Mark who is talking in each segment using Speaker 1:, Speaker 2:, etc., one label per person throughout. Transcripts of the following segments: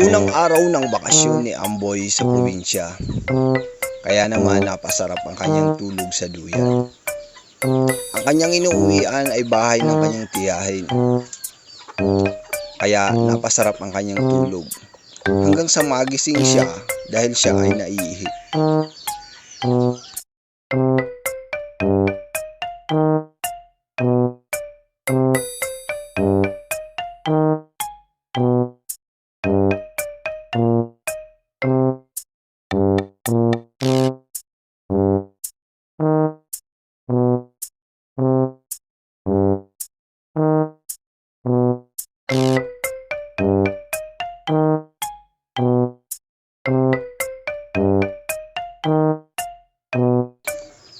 Speaker 1: Unang araw ng bakasyon ni Amboy sa probinsya. Kaya naman napasarap ang kanyang tulog sa duyan. Ang kanyang inuuwian ay bahay ng kanyang tiyahin. Kaya napasarap ang kanyang tulog. Hanggang sa magising siya dahil siya ay naiihi.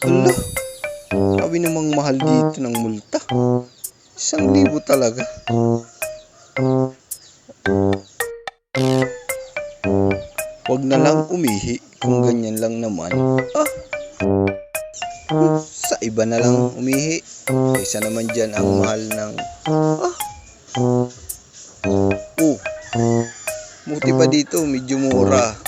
Speaker 1: Hala, sabi namang mahal dito ng multa. Isang libo talaga. Huwag na lang umihi kung ganyan lang naman. Ah, sa iba na lang umihi. Kaysa naman dyan ang mahal ng... Ah, oh, buti pa dito, medyo mura.